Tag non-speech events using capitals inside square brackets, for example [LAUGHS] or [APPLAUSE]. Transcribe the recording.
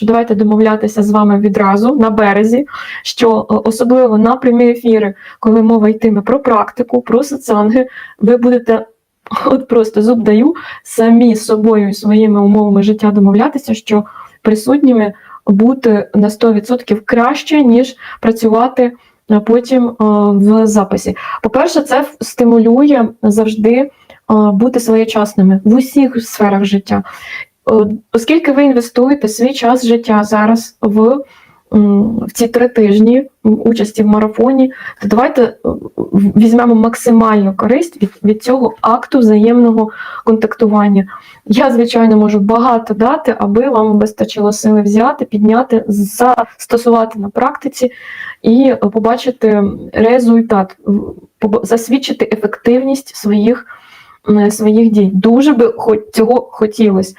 Давайте домовлятися з вами відразу на березі, що е, особливо на прямі ефіри, коли мова йтиме про практику, про соціанги, ви будете [LAUGHS] от просто зуб даю самі з собою своїми умовами життя домовлятися, що присутніми бути на 100% краще, ніж працювати е, потім е, в записі. По-перше, це стимулює завжди бути своєчасними в усіх сферах життя. Е, Оскільки ви інвестуєте свій час життя зараз в, в ці три тижні участі в марафоні, то давайте е, візьмемо максимальну користь від, від цього акту взаємного контактування. Я, звичайно, можу багато дати, аби вам вистачило сили взяти, підняти, застосувати на практиці і побачити результат, засвідчити ефективність своїх, своїх дій. Дуже би цього хотілося.